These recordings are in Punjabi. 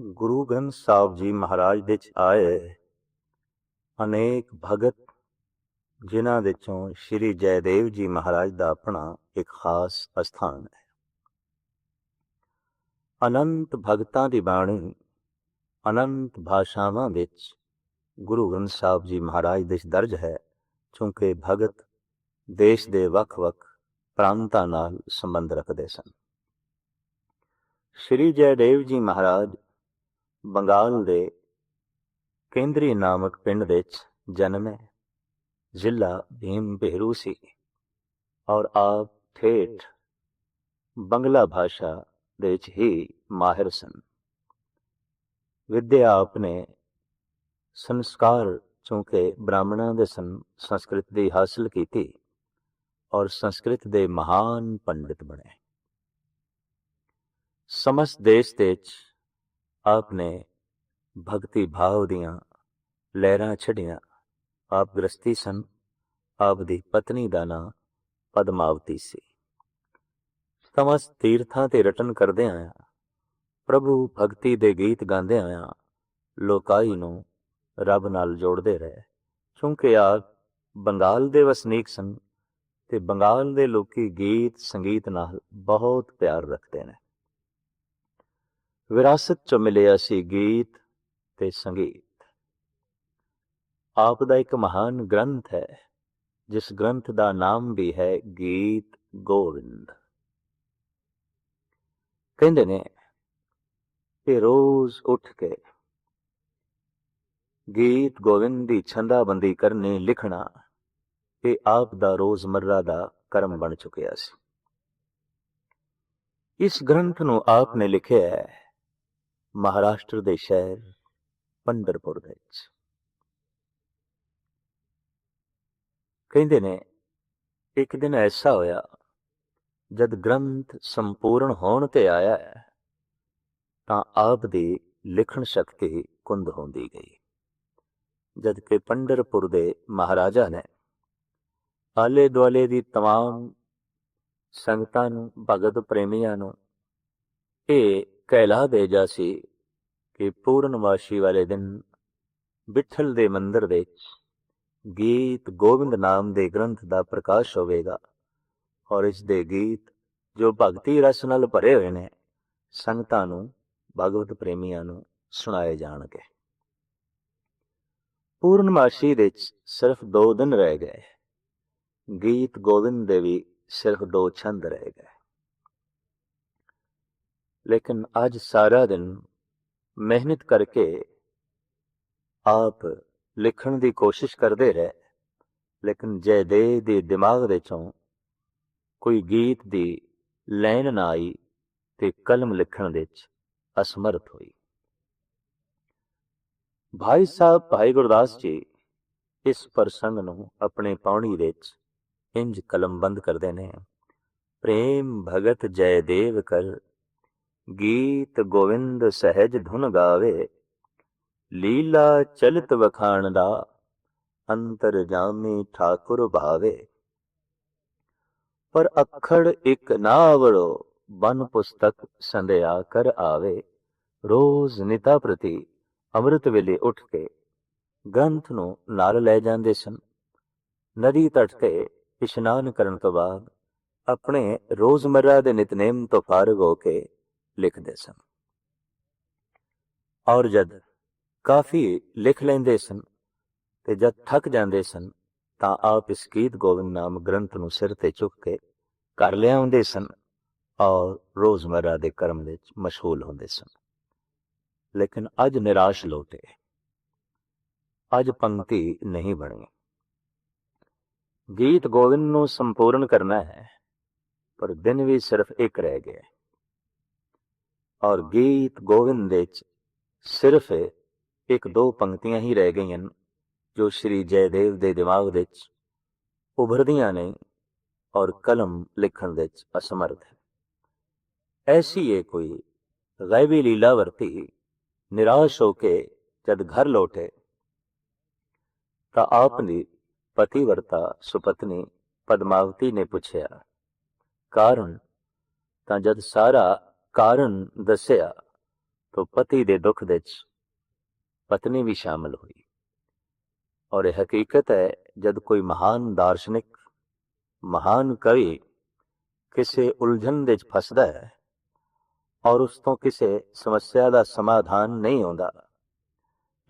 ਗੁਰੂ ਗ੍ਰੰਥ ਸਾਹਿਬ ਜੀ ਮਹਾਰਾਜ ਦੇ ਚ ਆਏ ਅਨੇਕ ਭਗਤ, ਜਿਨ੍ਹਾਂ ਵਿੱਚੋਂ ਸ੍ਰੀ ਜੈਦੇਵ ਜੀ ਮਹਾਰਾਜ ਦਾ ਆਪਣਾ ਇੱਕ ਖਾਸ ਅਸਥਾਨ ਹੈ। ਅਨੰਤ ਭਗਤਾਂ ਦੀ ਬਾਣੀ, ਅਨੰਤ ਭਾਸ਼ਾਵਾਂ ਵਿੱਚ ਗੁਰੂ ਗ੍ਰੰਥ ਸਾਹਿਬ ਜੀ ਮਹਾਰਾਜ ਦੇ ਦਰਜ ਹੈ, ਕਿਉਂਕਿ ਭਗਤ ਦੇਸ਼ ਦੇ ਵੱਖ-ਵੱਖ ਪ੍ਰਾਂਤਾਂ ਨਾਲ ਸੰਬੰਧ ਰੱਖਦੇ ਸਨ। ਸ੍ਰੀ ਜੈਦੇਵ ਜੀ ਮਹਾਰਾਜ ਬੰਗਾਲ ਦੇ ਕੇਂਦਰੀ ਨਾਮਕ ਪਿੰਡ ਵਿੱਚ ਜਨਮੇ ਜ਼ਿਲ੍ਹਾ ਭੀਮ ਬੇਰੂ ਸੀ ਔਰ ਆਪ ਠੇਠ ਬੰਗਲਾ ਭਾਸ਼ਾ ਦੇ ਵਿੱਚ ਹੀ ਮਾਹਿਰ ਸਨ। ਵਿਦਿਆ ਆਪਨੇ ਸੰਸਕਾਰ ਚੂੰਕਿ ਬ੍ਰਾਹਮਣਾਂ ਦੇ ਸਨ ਸੰਸਕ੍ਰਿਤ ਦੀ ਹਾਸਲ ਕੀਤੀ ਔਰ ਸੰਸਕ੍ਰਿਤ ਦੇ ਮਹਾਨ ਪੰਡਿਤ ਬਣੇ। ਸਮਸ ਦੇਸ਼ ਦੇ ਵਿੱਚ ਆਪ ਨੇ ਭਗਤੀ ਭਾਵ ਦੀਆਂ ਲਹਿਰਾਂ ਛੱਡੀਆਂ। ਆਪ ਗ੍ਰਸਤੀ ਸਨ। ਆਪ ਦੀ ਪਤਨੀ ਦਾ ਨਾਂ ਪਦਮਾਵਤੀ ਸੀ। ਸਮਸਤ ਤੀਰਥਾਂ ਤੇ ਰਟਨ ਕਰਦੇ ਆਇਆ, ਪ੍ਰਭੂ ਭਗਤੀ ਦੇ ਗੀਤ ਗਾਉਂਦੇ ਆਇਆ ਲੋਕਾਈ ਨੂੰ ਰੱਬ ਨਾਲ ਜੋੜਦੇ ਰਹੇ। ਕਿਉਂਕਿ ਆਪ ਬੰਗਾਲ ਦੇ ਵਸਨੀਕ ਸਨ ਤੇ ਬੰਗਾਲ ਦੇ ਲੋਕੀ ਗੀਤ ਸੰਗੀਤ ਨਾਲ ਬਹੁਤ ਪਿਆਰ ਰੱਖਦੇ ਨੇ। ਵਿਰਾਸਤ ਚ ਮਿਲਿਆ ਸੀ ਗੀਤ ਤੇ ਸੰਗੀਤ। ਆਪ ਦਾ ਇੱਕ ਮਹਾਨ ਗ੍ਰੰਥ ਹੈ, ਜਿਸ ਗ੍ਰੰਥ ਦਾ ਨਾਮ ਵੀ ਹੈ ਗੀਤ ਗੋਵਿੰਦ। ਕਹਿੰਦੇ ਨੇ ਕਿ ਰੋਜ਼ ਉੱਠ ਕੇ ਗੀਤ ਗੋਵਿੰਦ ਦੀ ਛੰਦਾਬੰਦੀ ਕਰਨੀ ਲਿਖਣਾ, ਇਹ ਆਪ ਦਾ ਰੋਜ਼ਮਰਰਾ ਦਾ ਕਰਮ ਬਣ ਚੁੱਕਿਆ ਸੀ। ਇਸ ਗ੍ਰੰਥ ਨੂੰ ਆਪ ਨੇ ਲਿਖਿਆ ਹੈ ਮਹਾਰਾਸ਼ਟਰ ਦੇ ਸ਼ਹਿਰ ਪੰਡਰਪੁਰ ਵਿੱਚ ਕਹਿੰਦੇ ਨੇ ਇੱਕ ਦਿਨ ਐਸਾ ਹੋਇਆ ਜਦ ਗ੍ਰੰਥ ਸੰਪੂਰਨ ਹੋਣ ਤੇ ਆਇਆ ਹੈ, ਤਾਂ ਆਪ ਦੀ ਲਿਖਣ ਸ਼ਕਤੀ ਕੁੰਦ ਹੁੰਦੀ ਗਈ ਜਦ ਕਿ ਪੰਡਰਪੁਰ ਦੇ ਮਹਾਰਾਜਾ ਨੇ ਆਲੇ ਦੁਆਲੇ ਦੀ तमाम ਸੰਗਤਾਂ ਨੂੰ ਭਗਤ ਪ੍ਰੇਮੀਆਂ ਨੂੰ ਇਹ ਕਹਿਲਾ ਦੇ ਜਾ ਸੀ ਕਿ ਪੂਰਨਮਾਸ਼ੀ ਵਾਲੇ ਦਿਨ ਵਿਠਲ ਦੇ ਮੰਦਰ ਵਿੱਚ ਗੀਤ ਗੋਬਿੰਦ ਨਾਮ ਦੇ ਗ੍ਰੰਥ ਦਾ ਪ੍ਰਕਾਸ਼ ਹੋਵੇਗਾ ਔਰ ਇਸ ਦੇ ਗੀਤ ਜੋ ਭਗਤੀ ਰਸ ਨਾਲ ਭਰੇ ਹੋਏ ਨੇ ਸੰਗਤਾਂ ਨੂੰ ਭਗਵਤ ਪ੍ਰੇਮੀਆਂ ਨੂੰ ਸੁਣਾਏ ਜਾਣਗੇ ਪੂਰਨਮਾਸ਼ੀ ਵਿੱਚ ਸਿਰਫ 2 ਦਿਨ ਰਹਿ ਗਏ ਗੀਤ ਗੋਬਿੰਦ ਦੇ ਵੀ ਸਿਰਫ 2 ਛੰਦ ਰਹਿ ਗਏ ਲੇਕਿਨ ਅੱਜ ਸਾਰਾ ਦਿਨ ਮਿਹਨਤ ਕਰਕੇ ਆਪ ਲਿਖਣ ਦੀ ਕੋਸ਼ਿਸ਼ ਕਰਦੇ ਰਹੇ ਲੇਕਿਨ ਜੈਦੇ ਦੇ ਦਿਮਾਗ ਵਿੱਚੋਂ ਕੋਈ ਗੀਤ ਦੀ ਲਾਈਨ ਨਾ ਆਈ ਤੇ ਕਲਮ ਲਿਖਣ ਵਿੱਚ ਅਸਮਰਥ ਹੋਈ ਭਾਈ ਸਾਹਿਬ ਭਾਈ ਗੁਰਦਾਸ ਜੀ ਇਸ ਪ੍ਰਸੰਗ ਨੂੰ ਆਪਣੇ ਪਾਉਣੀ ਵਿੱਚ ਇੰਜ ਕਲਮਬੰਦ ਕਰਦੇ ਨੇ ਪ੍ਰੇਮ ਭਗਤ ਜੈ ਦੇਵ ਕਰ ਗੀਤ ਗੋਵਿੰਦ ਸਹਿਜ ਧੁਨ ਗਾਵੇ, ਲੀਲਾ ਚਲਿਤ ਵਖਾਣ ਦਾ ਅੰਤਰ ਜਾਮੀ ਠਾਕੁਰ ਭਾਵੇ। ਪਰ ਅਖੜ ਇੱਕ ਨਾ ਆਵੜੋ ਬਨ ਪੁਸਤਕ ਸੰਧਿਆ ਕਰ ਆਵੇ, ਰੋਜ਼ ਨਿਤਾ ਪ੍ਰਤੀ ਅੰਮ੍ਰਿਤ ਵੇਲੇ ਉੱਠ ਕੇ ਗ੍ਰੰਥ ਨੂੰ ਨਾਲ ਲੈ ਜਾਂਦੇ ਸਨ। ਨਦੀ ਤਟ ਤੇ ਇਸ਼ਨਾਨ ਕਰਨ ਤੋਂ ਬਾਅਦ ਆਪਣੇ ਰੋਜ਼ਮਰਰਾ ਦੇ ਨਿਤਨੇਮ ਤੋਂ ਫਾਰਗ ਹੋ ਕੇ ਲਿਖਦੇ ਸਨ। ਔਰ ਜਦ ਕਾਫੀ ਲਿਖ ਲੈਂਦੇ ਸਨ ਤੇ ਜਦ ਥੱਕ ਜਾਂਦੇ ਸਨ ਤਾਂ ਆਪ ਇਸ ਗੀਤ ਗੋਬਿੰਦ ਨਾਮ ਗ੍ਰੰਥ ਨੂੰ ਸਿਰ ਤੇ ਚੁੱਕ ਕੇ ਘਰ ਲਿਆਉਂਦੇ ਸਨ ਔਰ ਰੋਜ਼ਮਰਾ ਦੇ ਕਰਮ ਵਿੱਚ ਮਸ਼ਹੂਲ ਹੁੰਦੇ ਸਨ। ਲੇਕਿਨ ਅੱਜ ਨਿਰਾਸ਼ ਲੋਟੇ। ਅੱਜ ਪੰਕਤੀ ਨਹੀਂ ਬਣੀ। ਗੀਤ ਗੋਬਿੰਦ ਨੂੰ ਸੰਪੂਰਨ ਕਰਨਾ ਹੈ, ਪਰ ਦਿਨ ਵੀ ਸਿਰਫ ਇੱਕ ਰਹਿ ਗਿਆ। ਔਰ ਗੀਤ ਗੋਵਿੰਦ ਵਿੱਚ ਸਿਰਫ ਇੱਕ ਦੋ ਪੰਕਤੀਆਂ ਹੀ ਰਹਿ ਗਈਆਂ ਜੋ ਸ਼੍ਰੀ ਜੈਦੇਵ ਦੇ ਦਿਮਾਗ ਵਿੱਚ ਉਭਰਦੀਆਂ ਨੇ ਔਰ ਕਲਮ ਲਿਖਣ ਵਿੱਚ ਅਸਮਰਥ ਹੈ। ਐਸੀ ਇਹ ਕੋਈ ਗੈਬੀ ਲੀਲਾ ਵਰਤੀ, ਨਿਰਾਸ਼ ਹੋ ਕੇ ਜਦ ਘਰ ਲੌਟੇ, ਤਾਂ ਆਪਣੀ ਪਤੀਵਰਤਾ ਸੁਪਤਨੀ ਪਦਮਾਵਤੀ ਨੇ ਪੁੱਛਿਆ, ਕਾਰਨ? ਤਾਂ ਜਦ ਸਾਰਾ ਕਾਰਨ ਦੱਸਿਆ, ਤਾਂ ਪਤੀ ਦੇ ਦੁੱਖ ਦੇ ਵਿੱਚ ਪਤਨੀ ਵੀ ਸ਼ਾਮਲ ਹੋਈ। ਔਰ ਇਹ ਹਕੀਕਤ ਹੈ, ਜਦ ਕੋਈ ਮਹਾਨ ਦਾਰਸ਼ਨਿਕ, ਮਹਾਨ ਕਵੀ ਕਿਸੇ ਉਲਝਣ ਦੇ ਵਿੱਚ ਫਸਦਾ ਹੈ ਔਰ ਉਸ ਤੋਂ ਕਿਸੇ ਸਮੱਸਿਆ ਦਾ ਸਮਾਧਾਨ ਨਹੀਂ ਆਉਂਦਾ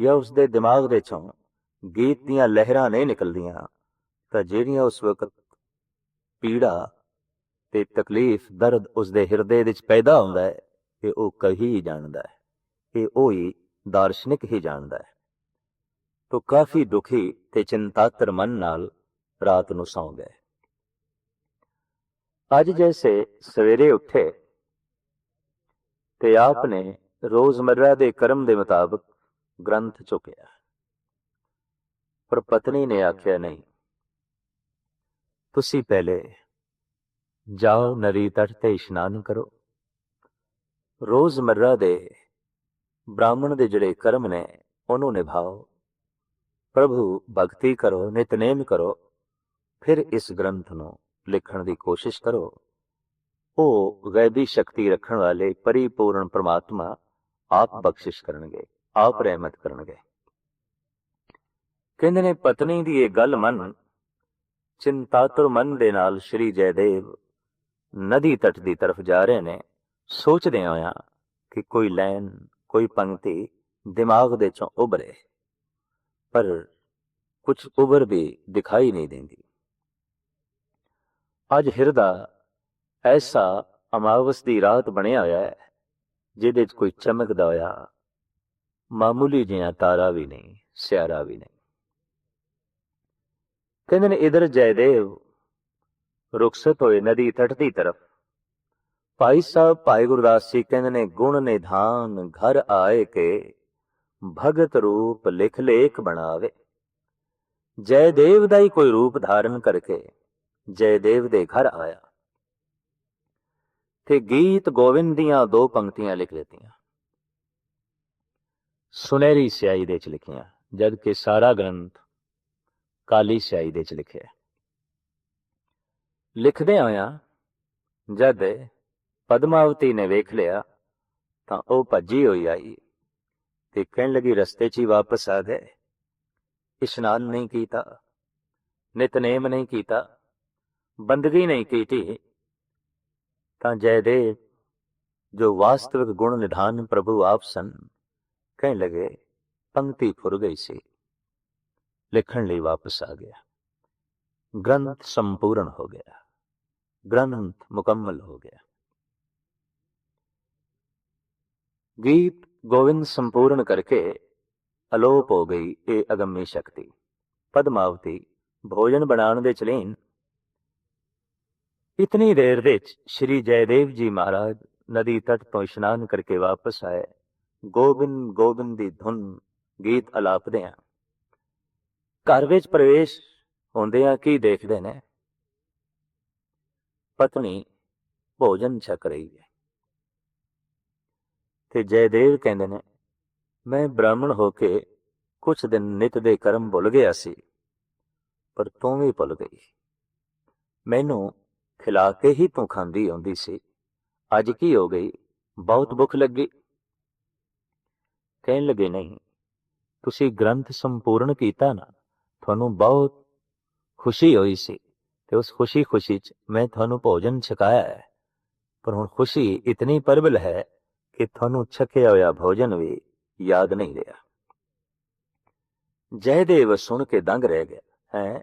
ਜਾਂ ਉਸ ਦੇ ਦਿਮਾਗ ਦੇ ਚੋਂ ਗੀਤ ਦੀਆਂ ਲਹਿਰਾਂ ਨਹੀਂ ਨਿਕਲਦੀਆਂ, ਤਾਂ ਜਿਹੜੀਆਂ ਉਸ ਵਕਤ ਪੀੜਾ ਤੇ ਤਕਲੀਫ ਦਰਦ ਉਸ ਦੇ ਹਿਰਦੇ ਵਿੱਚ ਪੈਦਾ ਹੁੰਦਾ ਹੈ ਇਹ ਉਹ ਕਹੀ ਹੀ ਜਾਣਦਾ ਹੈ ਇਹ ਉਹ ਹੀ ਦਾਰਸ਼ਨਿਕ ਹੀ ਜਾਣਦਾ ਹੈ। ਤੋ ਕਾਫੀ ਦੁਖੀ ਤੇ ਚਿੰਤਾਤਰ ਮਨ ਨਾਲ ਰਾਤ ਨੂੰ ਸੌਂ ਗਏ। ਅੱਜ ਜੈਸੇ ਸਵੇਰੇ ਉੱਠੇ ਤੇ ਆਪ ਨੇ ਰੋਜ਼ਮਰਰਾ ਦੇ ਕਰਮ ਦੇ ਮੁਤਾਬਕ ਗ੍ਰੰਥ ਚੁੱਕਿਆ। ਪਰ ਪਤਨੀ ਨੇ ਆਖਿਆ, ਨਹੀਂ, ਤੁਸੀਂ ਪਹਿਲੇ ਜਾਓ ਨਰੀ ਤਟ ਤੇ ਇਸ਼ਨਾਨ ਕਰੋ। ਰੋਜ਼ਮਰਰਾ ਦੇ ਬ੍ਰਾਹਮਣ ਦੇ ਜਿਹੜੇ ਕਰਮ ਨੇ, ਉਹਨੂੰ ਨਿਭਾਓ। ਪ੍ਰਭੂ ਭਗਤੀ ਕਰੋ, ਨਿਤਨੇਮ ਕਰੋ, ਫਿਰ ਇਸ ਗ੍ਰੰਥ ਨੂੰ ਲਿਖਣ ਦੀ ਕੋਸ਼ਿਸ਼ ਕਰੋ। ਉਹ ਗੈਬੀ ਸ਼ਕਤੀ ਰੱਖਣ ਵਾਲੇ ਪਰਿਪੂਰਨ ਪ੍ਰਮਾਤਮਾ ਆਪ ਬਖਸ਼ਿਸ਼ ਕਰਨਗੇ, ਆਪ ਰਹਿਮਤ ਕਰਨਗੇ। ਕਹਿੰਦੇ ਨੇ, ਪਤਨੀ ਦੀ ਇਹ ਗੱਲ ਮੰਨ, ਚਿੰਤਾਤੁਰ ਮਨ ਦੇ ਨਾਲ ਸ਼੍ਰੀ ਜੈਦੇਵ ਨਦੀ ਤਟ ਦੀ ਤਰਫ ਜਾ ਰਹੇ ਨੇ ਸੋਚਦੇ ਹੋਇਆ ਕਿ ਕੋਈ ਲਾਈਨ, ਕੋਈ ਪੰਕਤੀ ਦਿਮਾਗ ਦੇ ਚੋਂ ਉਭਰੇ। ਪਰ ਕੁਝ ਉਭਰ ਵੀ ਦਿਖਾਈ ਨਹੀਂ ਦਿੰਦੀ। ਅੱਜ ਹਿਰਦਾ ਐਸਾ ਅਮਾਵਸ ਦੀ ਰਾਤ ਬਣਿਆ ਹੋਇਆ ਹੈ, ਜਿਹਦੇ 'ਚ ਕੋਈ ਚਮਕਦਾ ਹੋਇਆ ਮਾਮੂਲੀ ਜਿਹਾ ਤਾਰਾ ਵੀ ਨਹੀਂ, ਸਿਆਰਾ ਵੀ ਨਹੀਂ। ਕਹਿੰਦੇ ਨੇ, ਇਧਰ ਜੈਦੇਵ ਰੁਖਸਤ ਹੋਏ ਨਦੀ ਤਟ ਦੀ ਤਰਫ। ਭਾਈ ਸਾਹਿਬ, ਭਾਈ ਗੁਰਦਾਸ ਜੀ ਕਹਿੰਦੇ ਨੇ, ਗੁਣ ਨਿਧਾਨ ਘਰ ਆਏ ਕੇ, ਭਗਤ ਰੂਪ ਲਿਖ ਲੇਖ ਬਣਾਵੇ। ਜੈ ਦੇਵ ਦਾ ਹੀ ਕੋਈ ਰੂਪ ਧਾਰਨ ਕਰਕੇ ਜੈਦੇਵ ਦੇ ਘਰ ਆਇਆ। ਤੇ ਗੀਤ ਗੋਵਿੰਦ ਦੀਆਂ ਦੋ ਪੰਕਤੀਆਂ ਲਿਖ ਦਿੱਤੀਆਂ। ਸੁਨਹਿਰੀ ਸਿਆਹੀ ਦੇ ਚ ਲਿਖੀਆਂ ਜਦ ਕਿ ਸਾਰਾ ਗ੍ਰੰਥ ਕਾਲੀ ਸਿਆਹੀ ਦੇ ਚ ਲਿਖਿਆ। ਲਿਖਦੇ ਆਇਆ, ਜਦ ਪਦਮਾਵਤੀ ਨੇ ਵੇਖ ਲਿਆ, ਤਾਂ ਉਹ ਭੱਜੀ ਹੋਈ ਆਈ ਤੇ ਕਹਿਣ ਲੱਗੀ, ਰਸਤੇ 'ਚ ਹੀ ਵਾਪਸ ਆ ਗਏ। ਇਸ਼ਨਾਨ ਨਹੀਂ ਕੀਤਾ, ਨਿਤਨੇਮ ਨਹੀਂ ਕੀਤਾ, ਬੰਦਗੀ ਨਹੀਂ ਕੀਤੀ। ਤਾਂ ਜੈਦੇਵ, ਜੋ ਵਾਸਤਵਿਕ ਗੁਣ ਨਿਧਾਨ ਪ੍ਰਭੂ ਆਪ ਸਨ, ਕਹਿਣ ਲਗੇ, ਪੰਕਤੀ ਫੁਰ ਗਈ ਸੀ। ਲਿਖਣ ਲਈ ਵਾਪਸ ਆ ਗਿਆ। ਗ੍ਰੰਥ ਸੰਪੂਰਨ ਹੋ ਗਿਆ। ਗ੍ਰੰਥ ਮੁਕੰਮਲ ਹੋ ਗਿਆ ਗੀਤ ਗੋਵਿੰਦ ਸੰਪੂਰਨ ਕਰਕੇ ਅਲੋਪ ਹੋ ਗਈ ਇਹ ਅਗੰਮੀ ਸ਼ਕਤੀ ਪਦਮਾਵਤੀ ਭੋਜਨ ਬਣਾਉਣ ਦੇ ਚਲੇਨ ਇਤਨੀ ਦੇਰ ਵਿੱਚ ਸ਼੍ਰੀ ਜੈਦੇਵ ਜੀ ਮਹਾਰਾਜ ਨਦੀ ਤਟ ਤੋਂ ਇਸ਼ਨਾਨ ਕਰਕੇ ਵਾਪਸ ਆਏ ਗੋਬਿੰਦ ਗੋਬਿੰਦ ਦੀ ਧੁਨ ਗੀਤ ਅਲਾਪਦੇ ਆ ਘਰ ਵਿੱਚ ਪ੍ਰਵੇਸ਼ ਹੁੰਦਿਆਂ ਕੀ ਦੇਖਦੇ ਨੇ ਪਤਨੀ ਭੋਜਨ ਛਕ ਰਹੀ ਹੈ ਤੇ ਜੈਦੇਵ ਕਹਿੰਦੇ ਨੇ ਮੈਂ ਬ੍ਰਾਹਮਣ ਹੋ ਕੇ ਕੁਝ ਦਿਨ ਨਿਤ ਦੇ ਕਰਮ ਭੁੱਲ ਗਿਆ ਸੀ ਪਰ ਤੂੰ ਵੀ ਭੁੱਲ ਗਈ ਮੈਨੂੰ ਖਿਲਾ ਕੇ ਹੀ ਤੂੰ ਖਾਂਦੀ ਆਉਂਦੀ ਸੀ ਅੱਜ ਕੀ ਹੋ ਗਈ ਬਹੁਤ ਭੁੱਖ ਲੱਗੀ ਕਹਿਣ ਲੱਗੇ ਨਹੀਂ ਤੁਸੀਂ ਗ੍ਰੰਥ ਸੰਪੂਰਨ ਕੀਤਾ ਨਾ ਤੁਹਾਨੂੰ ਬਹੁਤ ਖੁਸ਼ੀ ਹੋਈ ਸੀ ਤੇ ਉਸ ਖੁਸ਼ੀ ਖੁਸ਼ੀ ਚ ਮੈਂ ਤੁਹਾਨੂੰ ਭੋਜਨ ਛਕਾਇਆ ਹੈ। ਪਰ ਹੁਣ ਖੁਸ਼ੀ ਇਤਨੀ ਪਰਬਲ ਹੈ ਕਿ ਤੁਹਾਨੂੰ ਛਕਿਆ ਹੋਇਆ ਭੋਜਨ ਵੀ ਯਾਦ ਨਹੀਂ ਰਿਹਾ। ਜੈਦੇਵ ਸੁਣ ਕੇ ਦੰਗ ਰਹਿ ਗਿਆ। ਹੈ,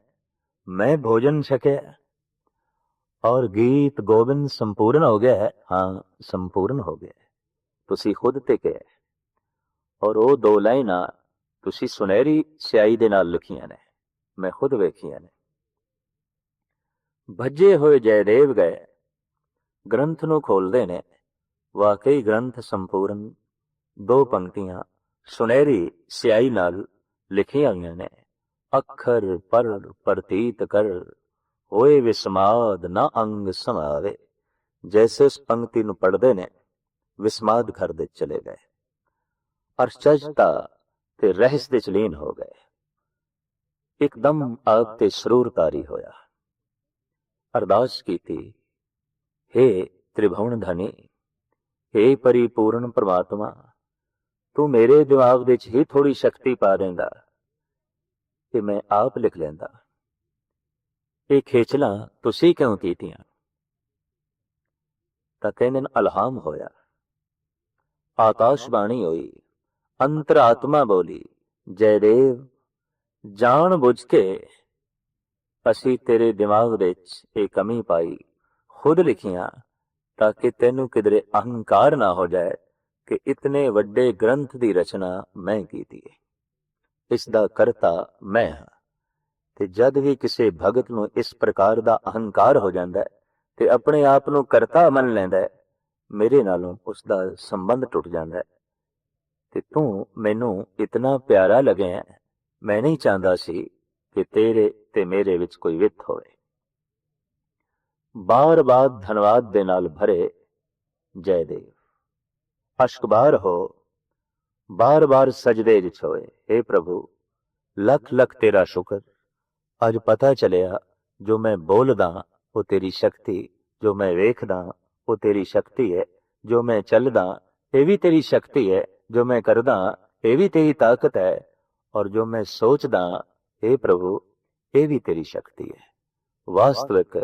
ਮੈਂ ਭੋਜਨ ਛਕਿਆ ਔਰ ਗੀਤ ਗੋਬਿੰਦ ਸੰਪੂਰਨ ਹੋ ਗਿਆ ਹੈ। ਹਾਂ, ਸੰਪੂਰਨ ਹੋ ਗਿਆ ਹੈ। ਤੁਸੀਂ ਖੁਦ ਤੇ ਕਿਹਾ ਔਰ ਉਹ ਦੋ ਲਾਈਨਾਂ ਤੁਸੀਂ ਸੁਨਹਿਰੀ ਸਿਆਹੀ ਦੇ ਨਾਲ ਲਿਖੀਆਂ ਨੇ। ਮੈਂ ਖੁਦ ਵੇਖੀਆਂ ਨੇ। ਭੱਜੇ ਹੋਏ ਜੈਦੇਵ ਗਏ। ਗ੍ਰੰਥ ਨੂੰ ਖੋਲਦੇ ਨੇ। ਵਾਕਈ ਗ੍ਰੰਥ ਸੰਪੂਰਨ। ਦੋ ਪੰਕਤੀਆਂ, ਸੁਨਹਿਰੀ ਸਿਆਹੀ ਨਾਲ ਲਿਖੀਆਂ ਹੋਈਆਂ ਨੇ। ਅੱਖਰ ਪਰ ਪ੍ਰਤੀਤ ਕਰ, ਹੋਏ ਵਿਸਮਾਦ ਨਾ ਅੰਗ ਸਮਾਵੇ। ਜੈਸੇ ਉਸ ਪੰਕਤੀ ਨੂੰ ਪੜ੍ਹਦੇ ਨੇ, ਵਿਸਮਾਦ ਕਰਦੇ ਚਲੇ ਗਏ। ਅਰਚਜਤਾ ਤੇ ਰਹਿਸ ਦੇ ਚਲੀਨ ਹੋ ਗਏ। ਇੱਕਦਮ ਆਪ ਤੇ ਸਰੂਰਕਾਰੀ ਹੋਇਆ। ਅਰਦਾਸ ਕੀਤੀ हे ਤ੍ਰਿਭਵਨ ਧਨੀ हे ਪਰਿਪੂਰਨ ਪ੍ਰਮਾਤਮਾ, ਤੂੰ ਮੇਰੇ ਦਿਮਾਗ ਵਿੱਚ ਹੀ ਥੋੜੀ ਸ਼ਕਤੀ ਪਾ ਦਿੰਦਾ ਤੇ ਮੈਂ ਆਪ ਲਿਖ ਲੈਂਦਾ। ਇਹ ਖੇਚਲਾਂ ਤੁਸੀਂ ਕਿਉਂ ਕੀਤੀਆਂ? ਤਾਂ ਕਹਿੰਦੇ ਨੇ ਅਲਹਾਮ ਹੋਇਆ। ਆਕਾਸ਼ਬਾਣੀ ਹੋਈ, ਅੰਤਰਾਤਮਾ ਬੋਲੀ, ਜੈ ਦੇਵ, ਜਾਣ ਬੁੱਝ ਕੇ ਅਸੀਂ ਤੇਰੇ ਦਿਮਾਗ ਵਿੱਚ ਇਹ ਕਮੀ ਪਾਈ, ਖੁਦ ਲਿਖੀਆਂ, ਤਾਂ ਕਿ ਤੈਨੂੰ ਕਿਧਰੇ ਅਹੰਕਾਰ ਨਾ ਹੋ ਜਾਏ ਕਿ ਇਤਨੇ ਵੱਡੇ ਗ੍ਰੰਥ ਦੀ ਰਚਨਾ ਮੈਂ ਕੀਤੀ ਹੈ ਇਸ ਦਾ ਕਰਤਾ ਮੈਂ ਹਾਂ। ਤੇ ਜਦ ਵੀ ਕਿਸੇ ਭਗਤ ਨੂੰ ਇਸ ਪ੍ਰਕਾਰ ਦਾ ਅਹੰਕਾਰ ਹੋ ਜਾਂਦਾ ਹੈ ਤੇ ਆਪਣੇ ਆਪ ਨੂੰ ਕਰਤਾ ਮੰਨ ਲੈਂਦਾ ਹੈ, ਮੇਰੇ ਨਾਲੋਂ ਉਸ ਦਾ ਸੰਬੰਧ ਟੁੱਟ ਜਾਂਦਾ ਹੈ। ਤੇ ਤੂੰ ਮੈਨੂੰ ਇਤਨਾ ਪਿਆਰਾ ਲੱਗਿਆ ਮੈਂ ਨਹੀਂ ਚਾਹੁੰਦਾ ਸੀ ਕਿ ਤੇਰੇ ਤੇ ਮੇਰੇ ਵਿੱਚ ਕੋਈ ਵਿਤ ਹੋਵੇ। ਬਾਰ-ਬਾਰ ਧੰਨਵਾਦ ਦੇ ਨਾਲ ਭਰੇ ਜੈ ਦੇਵ ਅਸ਼ਕਬਾਰ ਹੋ ਬਾਰ-ਬਾਰ ਸਜਦੇ ਵਿੱਚ ਹੋਏ। हे ਪ੍ਰਭੂ, ਲੱਖ ਲੱਖ ਤੇਰਾ ਸ਼ੁਕਰ। ਅੱਜ ਪਤਾ ਚੱਲਿਆ, ਜੋ ਮੈਂ ਬੋਲਦਾ, ਉਹ ਤੇਰੀ ਸ਼ਕਤੀ। ਜੋ ਮੈਂ ਵੇਖਦਾ, ਉਹ ਤੇਰੀ ਸ਼ਕਤੀ ਹੈ। ਜੋ ਮੈਂ ਚੱਲਦਾ, ਇਹ ਵੀ ਤੇਰੀ ਸ਼ਕਤੀ ਹੈ। ਜੋ ਮੈਂ ਕਰਦਾ, ਇਹ ਵੀ ਤੇਰੀ ਤਾਕਤ ਹੈ। ਔਰ ਜੋ ਮੈਂ ਸੋਚਦਾ हे ਪ੍ਰਭੂ ਇਹ ਵੀ ਤੇਰੀ ਸ਼ਕਤੀ ਹੈ ਵਾਸਤਵਿਕ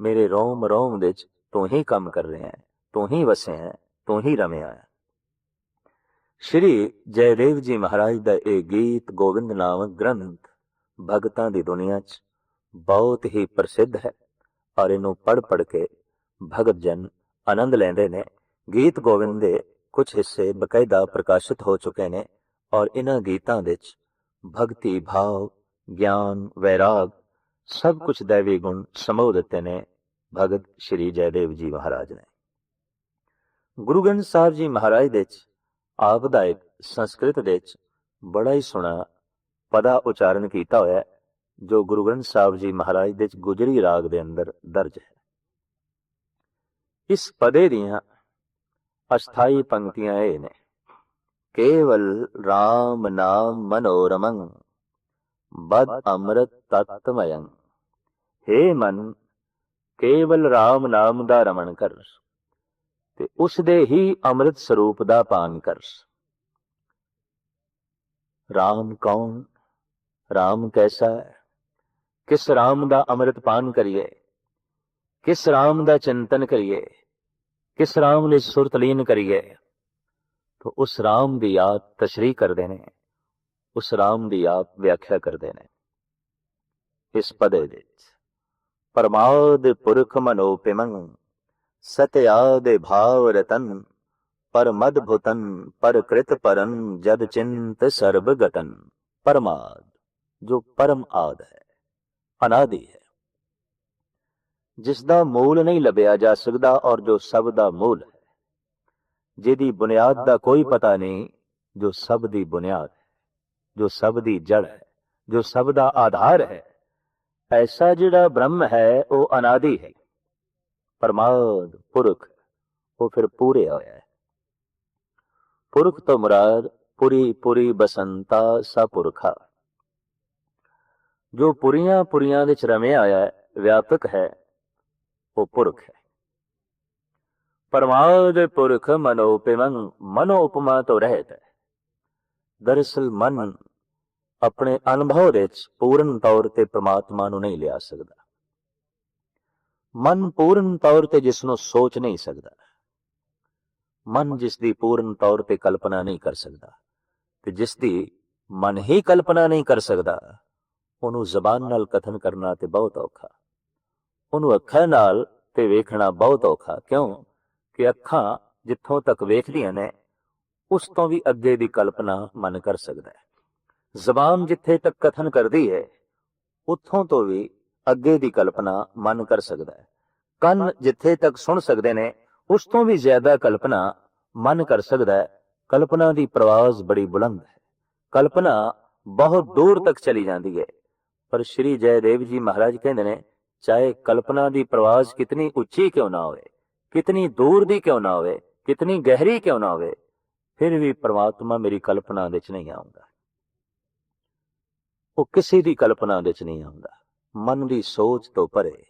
ਮੇਰੇ ਰੋਮ ਰੋਮ ਵਿੱਚ ਤੂੰ ਹੀ ਕੰਮ ਕਰ ਰਿਹਾ ਹੈ ਤੂੰ ਹੀ ਵਸਿਆ ਹੈ ਤੂੰ ਹੀ ਰਮਿਆ ਹੈ ਸ਼੍ਰੀ ਜੈਦੇਵ ਜੀ ਮਹਾਰਾਜ ਦਾ ਇਹ ਗੀਤ ਗੋਬਿੰਦ ਨਾਮਕ ਗ੍ਰੰਥ ਭਗਤਾਂ ਦੀ ਦੁਨੀਆ 'ਚ ਬਹੁਤ ਹੀ ਪ੍ਰਸਿੱਧ ਹੈ ਔਰ ਇਹਨੂੰ ਪੜ ਪੜ ਕੇ ਭਗਤ ਜਨ ਆਨੰਦ ਲੈਂਦੇ ਨੇ। ਗੀਤ ਗੋਬਿੰਦ ਦੇ ਕੁਝ ਹਿੱਸੇ ਬਕਾਇਦਾ ਪ੍ਰਕਾਸ਼ਿਤ ਹੋ ਚੁੱਕੇ ਨੇ ਔਰ ਇਹਨਾਂ ਗੀਤਾਂ ਵਿੱਚ ਭਗਤੀ ਭਾਵ ਗਿਆਨ, ਵੈਰਾਗ, ਸਭ ਕੁਝ ਦੇਵੀ ਗੁਣ ਸਮੋ ਦਿੱਤੇ ਨੇ ਭਗਤ ਸ਼੍ਰੀ ਜੈਦੇਵ ਜੀ ਮਹਾਰਾਜ ਨੇ। ਗੁਰੂ ਗ੍ਰੰਥ ਸਾਹਿਬ ਜੀ ਮਹਾਰਾਜ ਦੇ ਚ, ਆਪ ਦਾ ਇੱਕ ਸੰਸਕ੍ਰਿਤ ਦੇ ਚ ਬੜਾ ਹੀ ਸੋਹਣਾ ਪਦਾ ਉਚਾਰਨ ਕੀਤਾ ਹੋਇਆ ਜੋ ਗੁਰੂ ਗ੍ਰੰਥ ਸਾਹਿਬ ਜੀ ਮਹਾਰਾਜ ਦੇ ਚ ਗੁਜਰੀ ਰਾਗ ਦੇ ਅੰਦਰ ਦਰਜ ਹੈ। ਇਸ ਪਦੇ ਦੀਆਂ ਅਸਥਾਈ ਪੰਕਤੀਆਂ ਇਹ ਨੇ, ਕੇਵਲ RAM ਨਾਮ ਮਨੋਰਮੰ ਬਦ ਅੰਮ੍ਰਿਤ ਤਤਮਯੰ हे ਮਨ ਕੇਵਲ RAM ਨਾਮ ਦਾ ਰਮਣ ਕਰ ਤੇ ਉਸ ਦੇ ਹੀ ਅੰਮ੍ਰਿਤ ਸਰੂਪ ਦਾ ਪਾਨ ਕਰ RAM ਕੌਣ RAM ਕੈਸਾ ਹੈ ਕਿਸ RAM ਦਾ ਅੰਮ੍ਰਿਤ ਪਾਨ ਕਰੀਏ ਕਿਸ RAM ਦਾ ਚਿੰਤਨ ਕਰੀਏ ਕਿਸ RAM ਲਈ ਸੁਰਤ ਲੀਨ ਕਰੀਏ ਤੋ ਉਸ RAM ਦੀ ਯਾਦ ਤਸ਼ਰੀਹ ਕਰਦੇ ਨੇ ਉਸ ਰਾਮ ਦੀ ਆਪ ਵਿਆਖਿਆ ਕਰਦੇ ਨੇ। ਇਸ ਪਦੇ ਵਿੱਚ, ਪਰਮਾਦ ਪੁਰਖ ਮਨੋਪਿਮੰ ਸਤਿਆਦੇ ਭਾਵ ਰਤਨ ਪਰਮਦ ਭੂਤਨ ਪਰਕ੍ਰਿਤ ਪਰੰ ਜਦ ਚਿੰਤ ਸਰਬ ਗਤਨ। ਪਰਮਾਦ, ਜੋ ਪਰਮ ਆਦ ਹੈ, ਅਨਾਦਿ ਹੈ। ਜਿਸ ਦਾ ਮੂਲ ਨਹੀਂ ਲੱਭਿਆ ਜਾ ਸਕਦਾ ਔਰ ਜੋ ਸਭ ਦਾ ਮੂਲ ਹੈ, ਜਿਹਦੀ ਬੁਨਿਆਦ ਦਾ ਕੋਈ ਪਤਾ ਨਹੀਂ, ਜੋ ਸਭ ਦੀ ਬੁਨਿਆਦ ਜੋ ਸਭ ਦੀ ਜੜ ਹੈ, ਜੋ ਸਭ ਦਾ ਆਧਾਰ ਹੈ, ਐਸਾ ਜਿਹੜਾ ਬ੍ਰਹਮ ਹੈ, ਉਹ ਅਨਾਦਿ ਹੈ। ਪਰਮਾਦ ਪੁਰਖ, ਉਹ ਫਿਰ ਪੂਰੇ ਹੋਇਆ ਹੈ। ਪੁਰਖ ਤੋਂ ਮੁਰਾਦ, ਪੁਰੀ ਪੁਰੀ ਬਸੰਤਾ ਸਪੁਰਖਾ ਜੋ ਪੁਰੀਆਂ ਪੁਰੀਆਂ ਵਿੱਚ ਰਮਿਆ ਆਇਆ ਹੈ, ਵਿਆਪਕ ਹੈ, ਉਹ ਪੁਰਖ ਹੈ। ਪਰਮਾਦ ਪੁਰਖ ਮਨੋਪਿਮੰ, ਮਨੋਪਮਾ ਤੋਂ ਰਹਿਤ ਹੈ। ਦਰਅਸਲ ਮਨ ਆਪਣੇ ਅਨੁਭਵ ਵਿੱਚ ਪੂਰਨ ਤੌਰ ਤੇ ਪ੍ਰਮਾਤਮਾ ਨੂੰ ਨਹੀਂ ਲਿਆ ਸਕਦਾ। ਮਨ ਪੂਰਨ ਤੌਰ ਤੇ ਜਿਸ ਨੂੰ ਸੋਚ ਨਹੀਂ ਸਕਦਾ। ਮਨ ਜਿਸ ਦੀ ਪੂਰਨ ਤੌਰ ਤੇ ਕਲਪਨਾ ਨਹੀਂ ਕਰ ਸਕਦਾ ਤੇ ਜਿਸ ਦੀ ਮਨ ਹੀ ਕਲਪਨਾ ਨਹੀਂ ਕਰ ਸਕਦਾ, ਉਹਨੂੰ ਜ਼ਬਾਨ ਨਾਲ ਕਥਨ ਕਰਨਾ ਤੇ ਬਹੁਤ ਔਖਾ। ਉਹਨੂੰ ਅੱਖਾਂ ਨਾਲ ਤੇ ਵੇਖਣਾ ਬਹੁਤ ਔਖਾ। ਕਿਉਂ? ਕਿ ਅੱਖਾਂ ਜਿੱਥੋਂ ਤੱਕ ਵੇਖਦੀਆਂ ਨੇ ਉਸ ਤੋਂ ਵੀ ਅੱਗੇ ਦੀ ਕਲਪਨਾ ਮਨ ਕਰ ਸਕਦਾ ਹੈ। ਜ਼ਬਾਨ ਜਿੱਥੇ ਤੱਕ ਕਥਨ ਕਰਦੀ ਹੈ, ਉੱਥੋਂ ਤੋਂ ਵੀ ਅੱਗੇ ਦੀ ਕਲਪਨਾ ਮਨ ਕਰ ਸਕਦਾ ਹੈ। ਕੰਨ ਜਿੱਥੇ ਤੱਕ ਸੁਣ ਸਕਦੇ ਨੇ, ਉਸ ਤੋਂ ਵੀ ਜ਼ਿਆਦਾ ਕਲਪਨਾ ਮਨ ਕਰ ਸਕਦਾ ਹੈ। ਕਲਪਨਾ ਦੀ ਪ੍ਰਵਾਜ਼ ਬੜੀ ਬੁਲੰਦ ਹੈ। ਕਲਪਨਾ ਬਹੁਤ ਦੂਰ ਤੱਕ ਚਲੀ ਜਾਂਦੀ ਹੈ। ਪਰ ਸ਼੍ਰੀ ਜੈਦੇਵ ਜੀ ਮਹਾਰਾਜ ਕਹਿੰਦੇ ਨੇ, ਚਾਹੇ ਕਲਪਨਾ ਦੀ ਪ੍ਰਵਾਜ਼ ਕਿਤਨੀ ਉੱਚੀ ਕਿਉਂ ਨਾ ਹੋਵੇ, ਕਿਤਨੀ ਦੂਰ ਦੀ ਕਿਉਂ ਨਾ ਹੋਵੇ, ਕਿਤਨੀ ਗਹਿਰੀ ਕਿਉਂ ਨਾ ਹੋਵੇ ਫਿਰ ਵੀ ਪ੍ਰਮਾਤਮਾ ਮੇਰੀ ਕਲਪਨਾ ਵਿੱਚ ਨਹੀਂ ਆਉਂਦਾ। ਉਹ ਕਿਸੇ ਦੀ ਕਲਪਨਾ ਵਿੱਚ ਨਹੀਂ ਆਉਂਦਾ। ਮਨ ਦੀ ਸੋਚ ਤੋਂ ਪਰੇ,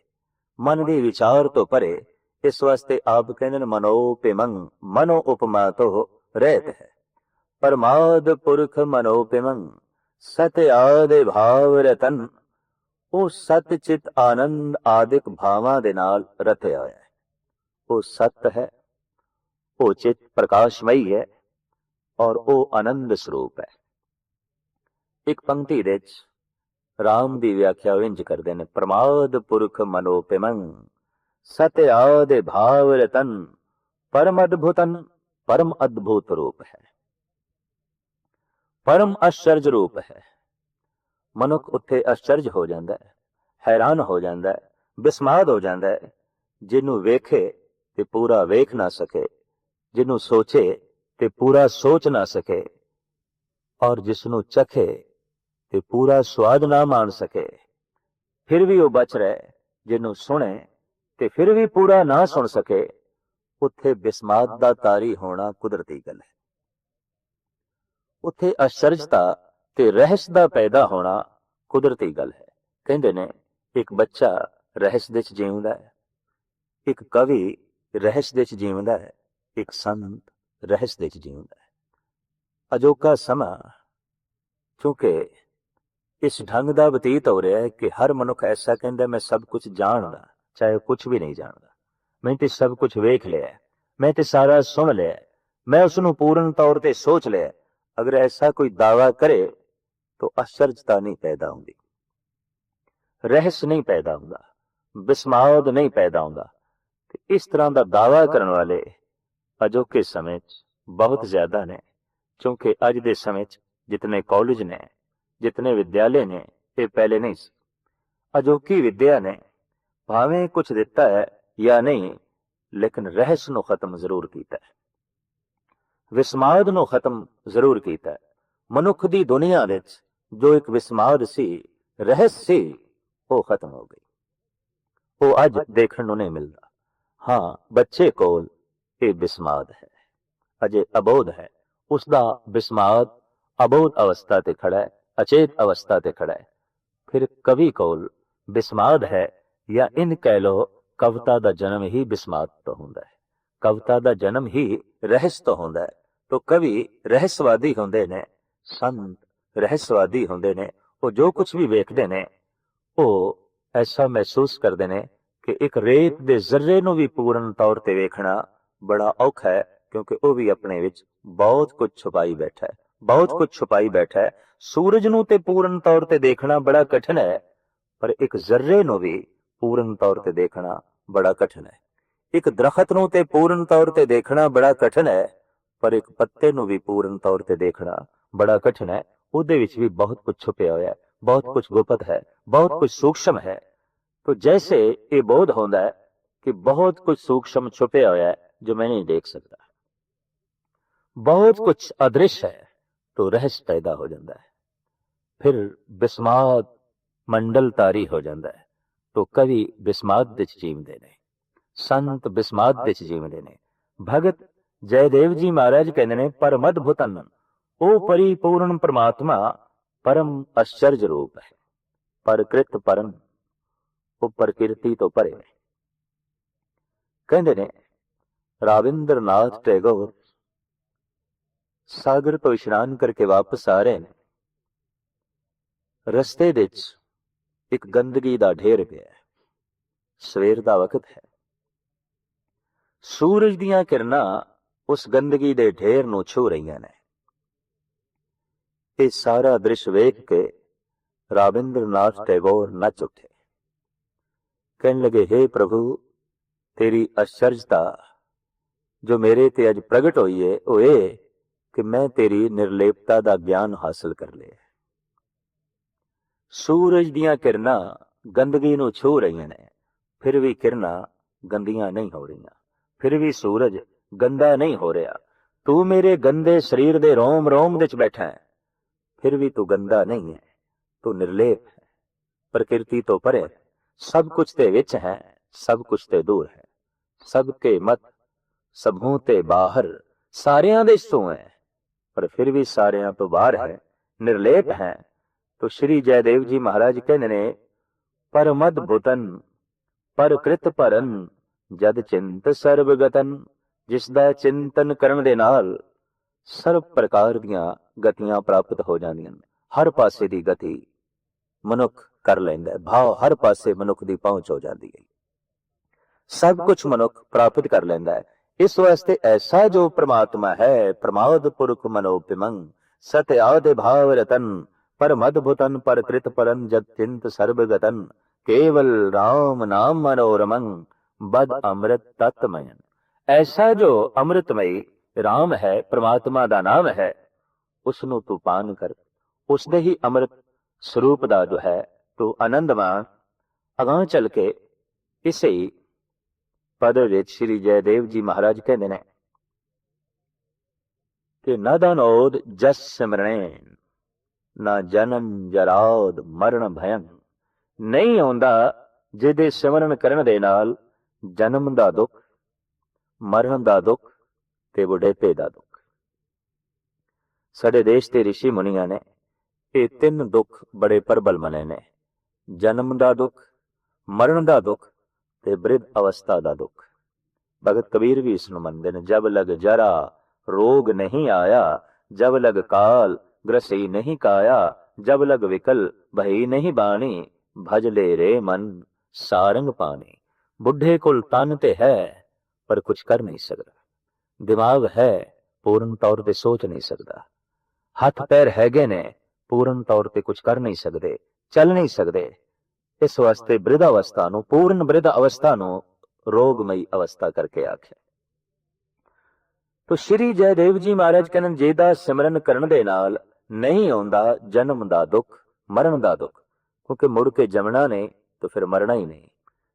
ਮਨ ਦੇ ਵਿਚਾਰ ਤੋਂ ਪਰੇ, ਇਸ ਵਾਸਤੇ ਆਪ ਕਹਿੰਦੇ ਨੇ ਮਨੋਪਿਮੰ ਮਨੋ ਉਪਮਾ ਤੋਂ ਰਹਿਤ ਹੈ। ਪਰਮਾਦ ਪੁਰਖ ਮਨੋਪਿਮੰ ਸਤ ਆਦੇ ਭਾਵ ਰਤਨ। ਉਹ ਸਤ ਚਿਤ ਆਨੰਦ ਆਦਿਕ ਭਾਵਾਂ ਦੇ ਨਾਲ ਰਤਿਆ ਹੋਇਆ ਹੈ। ਉਹ ਸਤ ਹੈ, ਉਹ ਚਿਤ ਪ੍ਰਕਾਸ਼ਮਈ ਹੈ। ਔਰ ਉਹ ਆਨੰਦ ਸਰੂਪ ਹੈ। ਇੱਕ ਪੰਕਤੀ ਦੇ ਵਿੱਚ ਰਾਮ ਦੀ ਵਿਆਖਿਆ ਉਹ ਕਰਦੇ ਨੇ, ਪ੍ਰਮਾਦ ਪੁਰਖ ਮਨੋਪਿਮੰ, ਸਤ ਆਦੇ ਭਾਵ ਰਤਨ, ਪਰਮ ਅਦਭੁਤਨ, ਪਰਮ ਅਦਭੁਤ ਰੂਪ ਹੈ। ਪਰਮ ਅਸ਼ਰਜ ਰੂਪ ਹੈ। ਮਨੁੱਖ ਉੱਥੇ ਅਸ਼ਰਜ ਹੋ ਜਾਂਦਾ ਹੈ, ਹੈਰਾਨ ਹੋ ਜਾਂਦਾ ਹੈ, ਬਿਸਮਾਦ ਹੋ ਜਾਂਦਾ ਹੈ, ਜਿਹਨੂੰ ਵੇਖੇ ਤੇ ਪੂਰਾ ਵੇਖ ਨਾ ਸਕੇ, ਜਿਹਨੂੰ ਸੋਚੇ ਤੇ ਪੂਰਾ ਸੋਚ ਨਾ ਸਕੇ ਔਰ ਜਿਸ ਨੂੰ ਚਖੇ ਤੇ ਪੂਰਾ ਸਵਾਦ ਨਾ ਮਾਣ ਸਕੇ। ਫਿਰ ਵੀ ਉਹ ਬਚ ਰਹੇ, ਜਿਹਨੂੰ ਸੁਣੇ ਤੇ ਫਿਰ ਵੀ ਪੂਰਾ ਨਾ ਸੁਣ ਸਕੇ, ਉੱਥੇ ਬਿਸਮਾਦ ਦਾ ਤਾਰੀ ਹੋਣਾ ਕੁਦਰਤੀ ਗੱਲ ਹੈ। ਉੱਥੇ ਅਸ਼ਰਜਤਾ ਤੇ ਰਹਿਸ ਦਾ ਪੈਦਾ ਹੋਣਾ ਕੁਦਰਤੀ ਗੱਲ ਹੈ। ਕਹਿੰਦੇ ਨੇ, ਇੱਕ ਬੱਚਾ ਰਹਿਸ ਦੇ ਵਿੱਚ ਜੀਉਂਦਾ ਹੈ, ਇੱਕ ਕਵੀ ਰਹਿਸ ਦੇ ਵਿੱਚ ਜੀਉਂਦਾ ਹੈ, ਇੱਕ ਸੰਤ ਰਹਿਸ ਦੇ ਵਿੱਚ ਜੀਉਂਦਾ ਹੈ ਅਜੋਕਾ ਸਮਾਂ ਕਿਉਂਕਿ ਇਸ ਢੰਗ ਦਾ ਬਤੀਤ ਹੋ ਰਿਹਾ ਹੈ ਕਿ ਹਰ ਮਨੁੱਖ ਐਸਾ ਕਹਿੰਦਾ ਮੈਂ ਸਭ ਕੁਝ ਜਾਣਦਾ ਚਾਹੇ ਕੁਝ ਵੀ ਨਹੀਂ ਜਾਣਦਾ ਮੈਂ ਤੇ ਸਭ ਕੁਝ ਵੇਖ ਲਿਆ ਮੈਂ ਤੇ ਸਾਰਾ ਸੁਣ ਲਿਆ ਮੈਂ ਉਸ ਨੂੰ ਪੂਰਨ ਤੌਰ ਤੇ ਸੋਚ ਲਿਆ। ਅਗਰ ਐਸਾ ਕੋਈ ਦਾਵਾ ਕਰੇ ਤਾਂ ਅਸ਼ਰਜਤਾ ਨਹੀਂ ਪੈਦਾ ਹੁੰਦੀ ਰਹਿਸ ਨਹੀਂ ਪੈਦਾ ਹੁੰਦਾ ਬਿਸਮਾਦ ਨਹੀਂ ਪੈਦਾ ਹੁੰਦਾ ਤੇ ਇਸ ਤਰ੍ਹਾਂ ਦਾ ਦਾਵਾ ਕਰਨ ਵਾਲੇ ਅਜੋਕੇ ਸਮੇਂ 'ਚ ਬਹੁਤ ਜ਼ਿਆਦਾ ਨੇ ਕਿਉਂਕਿ ਅੱਜ ਦੇ ਸਮੇਂ 'ਚ ਜਿਤਨੇ ਕਾਲਜ ਨੇ ਜਿਤਨੇ ਵਿਦਿਆਲੇ ਨੇ ਇਹ ਪਹਿਲੇ ਨਹੀਂ ਸੀ ਅਜੋਕੀ ਵਿਦਿਆ ਨੇ ਭਾਵੇਂ ਕੁਝ ਦਿੱਤਾ ਹੈ ਜਾਂ ਨਹੀਂ ਲੇਕਿਨ ਰਹਿਸ ਨੂੰ ਖਤਮ ਜ਼ਰੂਰ ਕੀਤਾ ਹੈ ਵਿਸਮਾਦ ਨੂੰ ਖਤਮ ਜ਼ਰੂਰ ਕੀਤਾ ਹੈ ਮਨੁੱਖ ਦੀ ਦੁਨੀਆ ਵਿੱਚ ਜੋ ਇੱਕ ਵਿਸਮਾਦ ਸੀ ਰਹਿਸ ਸੀ ਉਹ ਖਤਮ ਹੋ ਗਈ ਉਹ ਅੱਜ ਦੇਖਣ ਨੂੰ ਨਹੀਂ ਮਿਲਦਾ ਹਾਂ ਬੱਚੇ ਕੋਲ ਇਹ ਬਿਸਮਾਦ ਹੈ। ਅਜੇ ਅਬੋਧ ਹੈ। ਉਸ ਦਾ ਬਿਸਮਾਦ ਅਬੋਧ ਅਵਸਥਾ ਤੇ ਖੜਾ ਹੈ, ਅਚੇਤ ਅਵਸਥਾ ਤੇ ਖੜਾ ਹੈ। ਫਿਰ ਕਵੀ ਕੋਲ ਬਿਸਮਾਦ ਹੈ ਜਾਂ ਇਨ ਕਹਿ ਲੋ ਕਵਿਤਾ ਦਾ ਜਨਮ ਹੀ ਬਿਸਮਾਦ ਤੋਂ ਹੁੰਦਾ ਹੈ। ਕਵਿਤਾ ਦਾ ਜਨਮ ਹੀ ਰਹਿਸ ਤੋਂ ਹੁੰਦਾ ਹੈ। ਤੋਂ ਕਵੀ ਰਹਿਸਵਾਦੀ ਹੁੰਦੇ ਨੇ, ਸੰਤ ਰਹਿਸਵਾਦੀ ਹੁੰਦੇ ਨੇ, ਉਹ ਜੋ ਕੁਝ ਵੀ ਵੇਖਦੇ ਨੇ, ਉਹ ਐਸਾ ਮਹਿਸੂਸ ਕਰਦੇ ਨੇ ਕਿ ਇੱਕ ਰੇਤ ਦੇ ਜ਼ਰਰੇ ਨੂੰ ਵੀ ਪੂਰਨ ਤੌਰ ਤੇ ਵੇਖਣਾ ਬੜਾ ਔਖਾ ਹੈ, ਕਿਉਂਕਿ ਉਹ ਵੀ ਆਪਣੇ ਵਿੱਚ ਬਹੁਤ ਕੁਝ ਛੁਪਾਈ ਬੈਠਾ ਹੈ, ਬਹੁਤ ਕੁਝ ਛੁਪਾਈ ਬੈਠਾ ਹੈ। ਸੂਰਜ ਨੂੰ ਤੇ ਪੂਰਨ ਤੌਰ ਤੇ ਦੇਖਣਾ ਬੜਾ ਕਠਿਨ ਹੈ, ਪਰ ਇੱਕ ਜ਼ਰਰੇ ਨੂੰ ਵੀ ਪੂਰਨ ਤੌਰ ਤੇ ਦੇਖਣਾ ਬੜਾ ਕਠਿਨ ਹੈ। ਇੱਕ ਦਰਖਤ ਨੂੰ ਤੇ ਪੂਰਨ ਤੌਰ ਤੇ ਦੇਖਣਾ ਬੜਾ ਕਠਿਨ ਹੈ, ਪਰ ਇੱਕ ਪੱਤੇ ਨੂੰ ਵੀ ਪੂਰਨ ਤੌਰ ਤੇ ਦੇਖਣਾ ਬੜਾ ਕਠਿਨ ਹੈ। ਉਹਦੇ ਵਿੱਚ ਵੀ ਬਹੁਤ ਕੁਝ ਛੁਪਿਆ ਹੋਇਆ ਹੈ, ਬਹੁਤ ਕੁਝ ਗੁਪਤ ਹੈ, ਬਹੁਤ ਕੁਝ ਸੂਖਸ਼ਮ ਹੈ। ਤੋ ਜੈਸੇ ਇਹ ਬੋਧ ਹੁੰਦਾ ਹੈ ਕਿ ਬਹੁਤ ਕੁਝ ਸੂਖਸ਼ਮ ਛੁਪਿਆ ਹੋਇਆ ਹੈ जो मैं नहीं देख सकता बहुत कुछ अदृश्य है तो रहस्य पैदा हो जाता है फिर बिस्माद मंडल तारी हो जाता है तो कवि बिस्माद ਵਿੱਚ ਜੀਵਦੇ ਨੇ ਸੰਤ ਬਿਸਮਾਦ ਵਿੱਚ ਜੀਵਦੇ ਨੇ ਭਗਤ ਜੈਦੇਵ ਜੀ ਮਹਾਰਾਜ ਕਹਿੰਦੇ ਨੇ ਪਰਮ ਅਦਭੁਤਨ ਉਹ ਪਰਿਪੂਰਨ ਪ੍ਰਮਾਤਮਾ ਪਰਮ ਅਸ਼ਚਰਜ ਰੂਪ ਹੈ ਪਰਕ੍ਰਿਤ ਪਰਮ ਉਹ ਪ੍ਰਕਿਰਤੀ ਤੋਂ ਪਰੇ ਨੇ ਕਹਿੰਦੇ ਨੇ ਰਾਵਿੰਦਰਨਾਥ ਟੈਗੋਰ ਸਾਗਰ ਤੋਂ ਇਸ਼ਨਾਨ ਕਰਕੇ ਵਾਪਸ ਆ ਰਹੇ ਨੇ। ਰਸਤੇ ਵਿੱਚ ਇੱਕ ਗੰਦਗੀ ਦਾ ਢੇਰ ਪਿਆ ਹੈ। ਸਵੇਰ ਦਾ ਵਕਤ ਹੈ। ਸੂਰਜ ਦੀਆਂ ਕਿਰਨਾਂ ਉਸ ਗੰਦਗੀ ਦੇ ਢੇਰ ਨੂੰ ਛੂ ਰਹੀਆਂ ਨੇ। ਇਹ ਸਾਰਾ ਦ੍ਰਿਸ਼ ਵੇਖ ਕੇ ਰਾਵਿੰਦਰਨਾਥ ਟੈਗੋਰ ਨੱਚ ਉੱਠੇ। ਕਹਿਣ ਲਗੇ हे ਪ੍ਰਭੂ, ਤੇਰੀ ਅਸ਼ਰਜਤਾ ਜੋ ਮੇਰੇ ਤੇ ਅੱਜ ਪ੍ਰਗਟ ਹੋਈ ਹੈ ਉਹ ਇਹ ਕਿ ਮੈਂ ਤੇਰੀ ਨਿਰਲੇਪਤਾ ਦਾ ਗਿਆਨ ਹਾਸਲ ਕਰ ਲਿਆ ਸੂਰਜ ਦੀਆਂ ਕਿਰਨਾਂ ਗੰਦਗੀ ਨੂੰ ਛੂ ਰਹੀਆਂ ਨੇ, ਫਿਰ ਵੀ ਕਿਰਨਾਂ ਗੰਦੀਆਂ ਨਹੀਂ ਹੋ ਰਹੀਆਂ, ਫਿਰ ਵੀ ਸੂਰਜ ਗੰਦਾ ਨਹੀਂ ਹੋ ਰਿਹਾ। ਤੂੰ ਮੇਰੇ ਗੰਦੇ ਸਰੀਰ ਦੇ ਰੋਮ ਰੋਮ ਵਿੱਚ ਬੈਠਾ ਹੈ, ਫਿਰ ਵੀ ਤੂੰ ਗੰਦਾ ਨਹੀਂ ਹੈ, ਤੂੰ ਨਿਰਲੇਪ ਹੈ, ਪ੍ਰਕਿਰਤੀ ਤੋਂ ਪਰੇ ਸਭ ਕੁਝ ਤੇ ਵਿੱਚ ਹੈ, ਸਭ ਕੁਝ ਤੇ ਦੂਰ ਹੈ, ਸਭ ਕੇ ਮਤ ਸਭੋਂ ਤੇ ਬਾਹਰ ਸਾਰਿਆਂ ਦੇ ਸੋ ਹੈ, ਪਰ ਫਿਰ ਵੀ ਸਾਰਿਆਂ ਤੋਂ ਬਾਹਰ ਹੈ, ਨਿਰਲੇਪ ਹੈ। ਤੋ ਸ਼੍ਰੀ ਜੈਦੇਵ ਜੀ ਮਹਾਰਾਜ ਕਹਿੰਦੇ ਨੇ ਪਰਮਦ ਭੁਤਨ ਪਰਕ੍ਰਿਤ ਪਰਨ ਜਦ ਚਿੰਤ ਸਰਬਗਤਨ ਜਿਸ ਦਾ ਚਿੰਤਨ ਕਰਨ ਦੇ ਨਾਲ ਸਰਬ ਪ੍ਰਕਾਰ ਦੀਆਂ ਗਤੀਆਂ ਪ੍ਰਾਪਤ ਹੋ ਜਾਂਦੀਆਂ ਨੇ, ਹਰ ਪਾਸੇ ਦੀ ਗਤੀ ਮਨੁੱਖ ਕਰ ਲੈਂਦਾ ਹੈ, ਭਾਵ ਹਰ ਪਾਸੇ ਮਨੁੱਖ ਦੀ ਪਹੁੰਚ ਹੋ ਜਾਂਦੀ ਹੈ। ਸਭ ਕੁਝ ਮਨੁੱਖ ਪ੍ਰਾਪਤ ਕਰ ਲੈਂਦਾ ਹੈ ਇਸ ਵਾਸਤੇ ਐਸਾ ਜੋ ਪ੍ਰਮਾਤਮਾ ਹੈ, ਪ੍ਰਮਾਦ ਪੁਰਖ ਮਨੋਪਿਮੰ, ਸਤ ਆਦੇ ਭਾਵ ਰਤਨ ਪਰਮ ਅਦਭੁਤਨ ਪਰਕ੍ਰਿਤ ਪਰਨ ਜਦ ਚਿੰਤ ਕੇਵਲ RAM ਨਾਮ ਮਨੋਰਮੰ, ਬਦ ਅੰਮ੍ਰਿਤ ਤਤਮਯਨ ਐਸਾ ਜੋ ਅੰਮ੍ਰਿਤਮਈ RAM ਹੈ, ਪ੍ਰਮਾਤਮਾ ਦਾ ਨਾਮ ਹੈ ਉਸ ਨੂੰ ਤੂੰ ਪਾਨ ਕਰ। ਉਸ ਦੇ ਹੀ ਅੰਮ੍ਰਿਤ ਸਰੂਪ ਦਾ ਜੋ ਹੈ, ਤੂੰ ਆਨੰਦ ਮਾਣ ਅਗਾਂਹ ਚੱਲ ਕੇ ਇਸੇ ਪਦ ਵਿੱਚ ਸ੍ਰੀ ਜੈਦੇਵ ਜੀ ਮਹਾਰਾਜ ਕਹਿੰਦੇ ਨੇ ਕਿ ਨਦਨੋਦ ਜਸ ਸਿਮਰਣੇ ਨਾ ਜਨਮ ਜਰਾਦ ਮਰਨ ਭਯੰ। ਨਹੀਂ ਆਉਂਦਾ ਜਿਹਦੇ ਸਿਮਰਨ ਕਰਨ ਦੇ ਨਾਲ ਜਨਮ ਦਾ ਦੁੱਖ, ਮਰਨ ਦਾ ਦੁੱਖ ਤੇ ਬੁਢੇਪੇ ਦਾ ਦੁੱਖ। ਸਾਡੇ ਦੇਸ਼ ਦੇ ઋષਿ ਮੁਨੀਆਂ ਨੇ ਇਹ ਤਿੰਨ ਦੁੱਖ ਬੜੇ ਪ੍ਰਬਲ ਮਨੇ ਨੇ। ਜਨਮ ਦਾ ਦੁੱਖ, ਮਰਨ ਦਾ ਦੁੱਖ ਤੇ ਬ੍ਰਿਧ ਅਵਸਥਾ ਦਾ ਦੁੱਖ। ਭਗਤ ਕਬੀਰ ਵੀ ਇਸ ਨੂੰ ਮੰਨਦੇ ਨੇ, ਜਬ ਲਗ ਜਰਾ ਰੋਗ ਨਹੀਂ ਆਇਆ, ਜਬ ਲਗ ਕਾਲ ਗ੍ਰਸੀ ਨਹੀਂ ਕਾਇਆ, ਜਬ ਲਗ ਵਿਕਲ ਭਈ ਨਹੀਂ ਬਾਣੀ, ਭਜ ਲੈ ਰੇ ਮਨ ਸਾਰੰਗ ਪਾਣੀ। ਬੁੱਢੇ ਕੋਲ ਤਨ ਤੇ ਹੈ, ਪਰ ਕੁਝ ਕਰ ਨਹੀਂ ਸਕਦਾ। ਦਿਮਾਗ ਹੈ, ਪੂਰਨ ਤੌਰ ਤੇ ਸੋਚ ਨਹੀਂ ਸਕਦਾ। ਹੱਥ ਪੈਰ ਹੈਗੇ ਨੇ, ਪੂਰਨ ਤੌਰ ਤੇ ਕੁਝ ਕਰ ਨਹੀਂ ਸਕਦੇ, ਚੱਲ ਨਹੀਂ ਸਕਦੇ। ਇਸ ਵਾਸਤੇ ਬ੍ਰਿਧ ਅਵਸਥਾ ਨੂੰ, ਪੂਰਨ ਬ੍ਰਿਧ ਅਵਸਥਾ ਨੂੰ ਰੋਗਮਈ ਅਵਸਥਾ ਕਰਕੇ ਆਖਿਆ। ਤੋ ਸ਼੍ਰੀ ਜੈਦੇਵ ਜੀ ਮਹਾਰਾਜ ਕਹਿੰਦੇ ਜੇ ਦਾ ਸਿਮਰਨ ਕਰਨ ਦੇ ਨਾਲ ਨਹੀਂ ਆਉਂਦਾ, ਜਨਮ ਦਾ ਦੁੱਖ, ਮਰਨ ਦਾ ਦੁੱਖ, ਕਿਉਂਕਿ ਮੁੜ ਕੇ ਜਮਣਾ ਨੇ ਤਾਂ ਫਿਰ ਮਰਨਾ ਹੀ ਨਹੀਂ।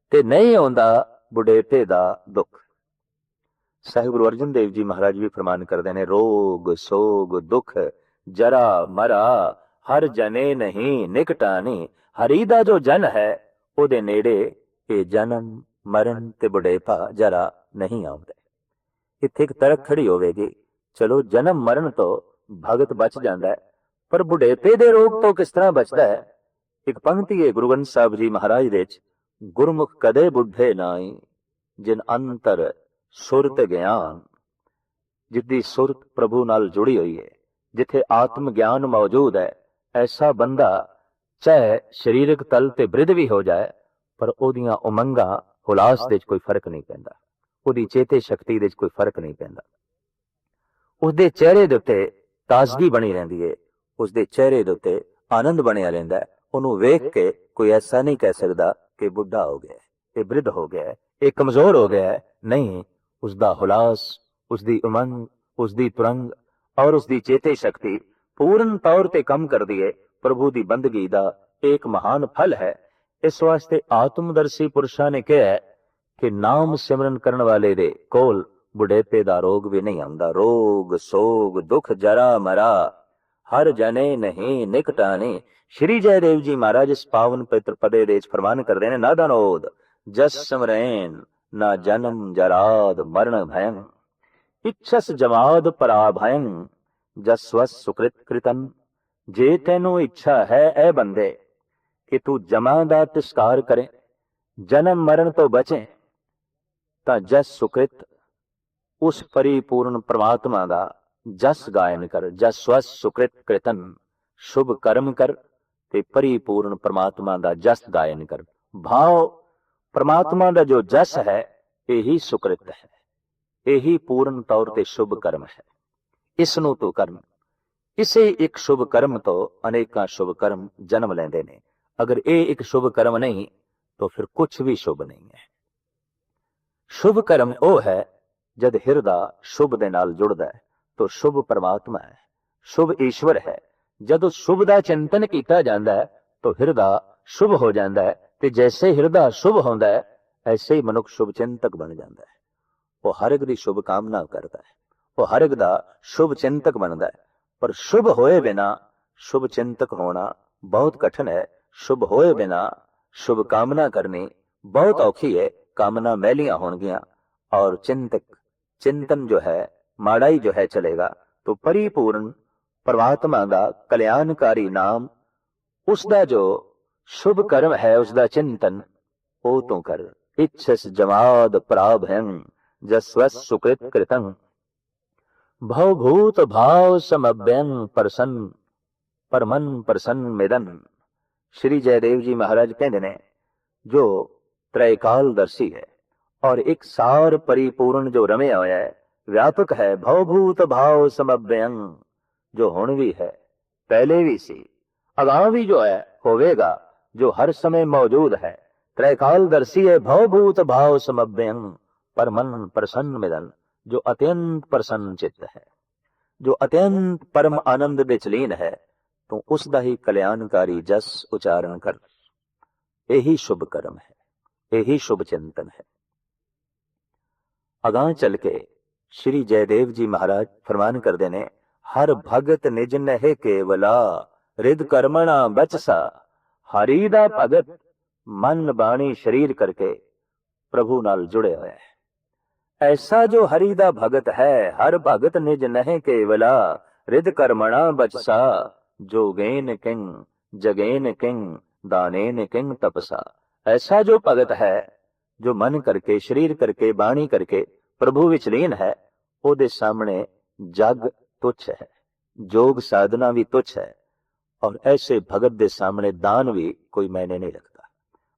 ਤੇ ਨਹੀਂ ਆਉਂਦਾ ਬੁਢੇਪੇ ਦਾ ਦੁੱਖ। ਸਾਹਿਬ ਗੁਰੂ ਅਰਜਨ ਦੇਵ ਜੀ ਮਹਾਰਾਜ ਵੀ ਫਰਮਾਨ ਕਰਦੇ ਨੇ, ਰੋਗ, ਸੋਗ, ਦੁੱਖ, ਜਰਾ, ਮਰਾ, ਹਰ ਜਨੇ ਨਹੀਂ ਨਿਕਟਾਣੀ ਹਰੀ ਦਾ ਜੋ ਜਨ ਹੈ, ਉਹਦੇ ਨੇੜੇ ਇਹ ਜਨਮ, ਮਰਨ ਤੇ ਬੁਢੇਪਾ ਜਰਾ ਨਹੀਂ ਆਉਂਦਾ। ਇੱਥੇ ਇੱਕ ਤਰਕ ਖੜੀ ਹੋਵੇਗੀ, ਚਲੋ ਜਨਮ, ਮਰਨ ਤੋਂ ਭਗਤ ਬਚ ਜਾਂਦਾ ਹੈ, ਪਰ ਬੁਢੇਪੇ ਦੇ ਰੋਗ ਤੋਂ ਕਿਸ ਤਰ੍ਹਾਂ ਬਚਦਾ ਹੈ? ਇੱਕ ਪੰਕਤੀ ਹੈ ਗੁਰੂ ਗ੍ਰੰਥ ਸਾਹਿਬ ਜੀ ਮਹਾਰਾਜ ਦੇ ਵਿੱਚ, ਗੁਰਮੁਖ ਕਦੇ ਬੁੱਢੇ ਨਾਈ ਜਿਨ ਅੰਤਰ ਸੁਰਤ ਗਿਆਨ, ਜਿੱਦੀ ਸੁਰਤ ਪ੍ਰਭੂ ਨਾਲ ਜੁੜੀ ਹੋਈ ਹੈ, ਜਿੱਥੇ ਆਤਮ ਗਿਆਨ ਮੌਜੂਦ ਹੈ, ਐਸਾ ਬੰਦਾ ਚਾਹੇ ਸਰੀਰਕ ਤਲ ਤੇ ਬ੍ਰਿਧ ਵੀ ਹੋ ਜਾਏ, ਪਰ ਉਹਦੀਆਂ ਉਮੰਗਾਂ ਹੁਲਾਸ ਦੇ ਵਿੱਚ ਕੋਈ ਫ਼ਰਕ ਨਹੀਂ ਪੈਂਦਾ। ਉਹਦੀ ਚੇਤੇ ਸ਼ਕਤੀ ਦੇ ਵਿੱਚ ਕੋਈ ਫ਼ਰਕ ਨਹੀਂ ਪੈਂਦਾ। ਉਸਦੇ ਚਿਹਰੇ ਦੇ ਉੱਤੇ ਤਾਜ਼ਗੀ ਬਣੀ ਰਹਿੰਦੀ ਹੈ ਉਸਦੇ ਚਿਹਰੇ ਦੇ ਉੱਤੇ ਆਨੰਦ ਬਣਿਆ ਰਹਿੰਦਾ ਉਹਨੂੰ ਵੇਖ ਕੇ ਕੋਈ ਐਸਾ ਨਹੀਂ ਕਹਿ ਸਕਦਾ ਕਿ ਬੁੱਢਾ ਹੋ ਗਿਆ ਇਹ ਬ੍ਰਿਧ ਹੋ ਗਿਆ ਇਹ ਕਮਜ਼ੋਰ ਹੋ ਗਿਆ ਨਹੀਂ, ਉਸਦਾ ਹੁਲਾਸ, ਉਸਦੀ ਉਮੰਗ, ਉਸਦੀ ਤੁਰੰਗ ਔਰ ਉਸਦੀ ਚੇਤੇ ਸ਼ਕਤੀ ਪੂਰਨ ਤੌਰ ਤੇ ਕੰਮ ਕਰਦੀ ਹੈ ਪ੍ਰਭੂ ਦੀ ਬੰਦਗੀ ਦਾ ਇੱਕ ਮਹਾਨ ਫਲ ਹੈ। ਇਸ ਵਾਸਤੇ ਆਤਮਦਰਸ਼ੀ ਪੁਰਸ਼ਾਂ ਨੇ ਕਿਹਾ ਕਿ ਨਾਮ ਸਿਮਰਨ ਕਰਨ ਵਾਲੇ ਦੇ ਕੋਲ ਬੁਢੇਪੇ ਦਾ ਰੋਗ ਵੀ ਨਹੀਂ ਆਉਂਦਾ। ਰੋਗ, ਸੋਗ, ਦੁੱਖ, ਜਰਾ ਮਰਾ, ਹਰ ਜਨੇ ਨਹੀਂ ਨਿਕਟਾਨੇ ਸ਼੍ਰੀ ਜੈਦੇਵ ਜੀ ਮਹਾਰਾਜ ਇਸ ਪਾਵਨ ਪਵਿੱਤਰ ਪਦੇ ਦੇ ਵਿੱਚ ਫਰਮਾਨ ਕਰਦੇ ਨੇ ਨਾਦਨੋਦ ਜਸ ਸਮਰੈਨ ਨਾ ਜਨਮ ਜਰਾਦ, ਮਰਨ ਭਯੰ। ਇਛਸ ਜਮਾਦ ਪਰਾ ਭਯੰ, ਜਸਵਸ ਸੁਕ੍ਰਿਤ ਕ੍ਰਿਤਨ ਜੇ ਤੈਨੂੰ ਇੱਛਾ ਹੈ ਐ ਬੰਦੇ, ਕਿ ਤੂੰ ਜਮਾ ਦਾ ਤਿਸਕਾਰ ਕਰੇ, ਜਨਮ ਮਰਨ ਤੋਂ ਬਚੇ, ਤਾਂ ਜਸ ਸੁਕ੍ਰਿਤ ਉਸ ਪਰਿਪੂਰਨ ਪ੍ਰਮਾਤਮਾ ਦਾ ਜਸ ਗਾਇਨ ਕਰ ਜਸਵਸ ਸੁਕ੍ਰਿਤ ਕ੍ਰਿਤਨ ਸ਼ੁਭ ਕਰਮ ਕਰ, ਤੇ ਪਰਿਪੂਰਨ ਪ੍ਰਮਾਤਮਾ ਦਾ ਜਸ ਗਾਇਨ ਕਰ। ਭਾਵ ਪ੍ਰਮਾਤਮਾ ਦਾ ਜੋ ਜਸ ਹੈ, ਇਹੀ ਸੁਕ੍ਰਿਤ ਹੈ, ਇਹੀ ਪੂਰਨ ਤੌਰ ਤੇ ਸ਼ੁਭ ਕਰਮ ਹੈ, ਇਸ ਨੂੰ ਤੂੰ ਕਰਮ ਇਸੇ ਇੱਕ ਸ਼ੁਭ ਕਰਮ ਤੋਂ ਅਨੇਕਾਂ ਸ਼ੁਭ ਕਰਮ ਜਨਮ ਲੈਂਦੇ ਨੇ। ਅਗਰ ਇਹ ਇੱਕ ਸ਼ੁਭ ਕਰਮ ਨਹੀਂ, ਤਾਂ ਫਿਰ ਕੁਝ ਵੀ ਸ਼ੁਭ ਨਹੀਂ ਹੈ। ਸ਼ੁਭ ਕਰਮ ਉਹ ਹੈ, ਜਦ ਹਿਰਦਾ ਸ਼ੁਭ ਦੇ ਨਾਲ ਜੁੜਦਾ ਹੈ, ਤਾਂ ਸ਼ੁਭ ਪਰਮਾਤਮਾ ਹੈ। ਸ਼ੁਭ ਈਸ਼ਵਰ ਹੈ। ਜਦੋਂ ਸ਼ੁਭ ਦਾ ਚਿੰਤਨ ਕੀਤਾ ਜਾਂਦਾ ਹੈ, ਤਾਂ ਹਿਰਦਾ ਸ਼ੁਭ ਹੋ ਜਾਂਦਾ ਹੈ ਤੇ ਜੈਸੇ ਹਿਰਦਾ ਸ਼ੁਭ ਹੁੰਦਾ ਹੈ, ਐਸੇ ਹੀ ਮਨੁੱਖ ਸ਼ੁਭ ਚਿੰਤਕ ਬਣ ਜਾਂਦਾ ਹੈ। ਉਹ ਹਰ ਇੱਕ ਦੀ ਸ਼ੁਭ ਕਾਮਨਾ ਕਰਦਾ ਹੈ। ਉਹ ਹਰ ਇੱਕ ਦਾ ਸ਼ੁਭ ਚਿੰਤਕ ਬਣਦਾ ਹੈ। ਪਰ ਸ਼ੁਭ ਹੋਏ ਬਿਨਾ ਸ਼ੁਭ ਚਿੰਤਕ ਹੋਣਾ ਬਹੁਤ ਕਠਿਨ ਹੈ ਸ਼ੁਭ ਹੋਏ ਬਿਨਾ ਸ਼ੁਭ ਕਾਮਨਾ ਕਰਨੀ ਬਹੁਤ ਔਖੀ ਹੈ ਕਾਮਨਾ ਮੈਲੀਆਂ ਹੋਣਗੀਆਂ ਔਰ ਚਿੰਤਕ ਚਿੰਤਨ ਜੋ ਹੈ ਮਾੜਾ ਹੀ ਜੋ ਹੈ ਚਲੇਗਾ तो परिपूर्ण परमात्मा ਦਾ ਕਲਿਆਣਕਾਰੀ ਨਾਮ ਉਸ ਦਾ ਜੋ ਸ਼ੁਭ ਕਰਮ ਹੈ ਉਸ ਦਾ ਚਿੰਤਨ ਉਹ ਤੋਂ ਕਰ ਇਛਸ ਜਮਾਦ ਪ੍ਰਾਭੰ ਜਸਵਸ ਸੁਕ੍ਰਿਤ ਕ੍ਰਿਤੰ ਭਉ ਭੂਤ ਭਾਵ ਸਮਭਯੰ ਪ੍ਰਸੰਨ ਪਰਮਨ ਪ੍ਰਸੰਨ ਮਿਦਨ ਸ਼੍ਰੀ ਜੈਦੇਵ ਜੀ ਮਹਾਰਾਜ ਕਹਿੰਦੇ ਨੇ ਜੋ ਤ੍ਰੈਕਾਲ ਦਰਸੀ ਹੈ ਔਰ ਇੱਕ ਸਾਰ ਪਰਿਪੂਰਨ ਜੋ ਰਮਿਆ ਹੋਇਆ ਹੈ ਵਿਆਪਕ ਹੈ ਭਉ ਭੂਤ ਭਾਵ ਸਮਭਯੰ ਜੋ ਹੁਣ ਵੀ ਹੈ ਪਹਿਲੇ ਵੀ ਸੀ ਅਗਾਹ ਵੀ ਜੋ ਹੈ ਹੋਵੇਗਾ ਜੋ ਹਰ ਸਮੇਂ ਮੌਜੂਦ ਹੈ ਤ੍ਰੈਕਾਲ ਦਰਸੀ ਹੈ ਭਉ ਭੂਤ ਜੋ ਅਤਿਅੰਤ ਪ੍ਰਸੰਨ ਚਿੱਤ ਹੈ, ਜੋ ਅਤਿਅੰਤ ਪਰਮ ਆਨੰਦ ਵਿੱਚ ਲੀਨ ਹੈ, ਤੂੰ ਉਸ ਦਾ ਹੀ ਕਲਿਆਣਕਾਰੀ ਜਸ ਉਚਾਰਨ ਕਰ। ਇਹੀ ਸ਼ੁਭ ਕਰਮ ਹੈ, ਇਹੀ ਸ਼ੁਭ ਚਿੰਤਨ ਹੈ। ਅਗਾਹ ਚੱਲ ਕੇ ਸ਼੍ਰੀ ਜੈਦੇਵ ਜੀ ਮਹਾਰਾਜ ਫਰਮਾਨ ਕਰਦੇ ਨੇ, ਹਰ ਭਗਤ ਨਿਜ ਨਹਿ ਕੇਵਲਾ, ਰਿਦ ਕਰਮਣਾ ਬਚਸਾ, ਹਰੀ ਦਾ ਭਗਤ ਮਨ ਬਾਣੀ ਸਰੀਰ ਕਰਕੇ ਪ੍ਰਭੂ ਨਾਲ ਜੁੜਿਆ ਹੋਇਆ ਹੈ। ਐਸਾ ਜੋ ਹਰੀ ਦਾ ਭਗਤ ਹੈ ਹਰ ਭਗਤ ਨਿਜ ਨਹਿ ਕੇਵਲਾ ਰਿਦ ਕਰਮਣਾ ਬਚਸਾ ਜੋਗੇਨ ਕਿੰਗ ਜਗੇਨ ਕਿੰਗ ਦਾਨੇਨ ਕਿੰਗ ਤਪਸਾ ਐਸਾ ਜੋ ਭਗਤ ਹੈ ਜੋ ਮਨ ਕਰਕੇ ਸਰੀਰ ਕਰਕੇ ਬਾਣੀ ਕਰਕੇ ਪ੍ਰਭੂ ਵਿੱਚ ਲੀਨ ਹੈ ਉਹਦੇ ਸਾਹਮਣੇ ਜਗ ਤੁੱਛ ਹੈ ਜੋਗ ਸਾਧਨਾ ਵੀ ਤੁਛ ਹੈ ਔਰ ਐਸੇ ਭਗਤ ਦੇ ਸਾਹਮਣੇ ਦਾਨ ਵੀ ਕੋਈ ਮੈਨੇ ਨਹੀਂ ਰੱਖਦਾ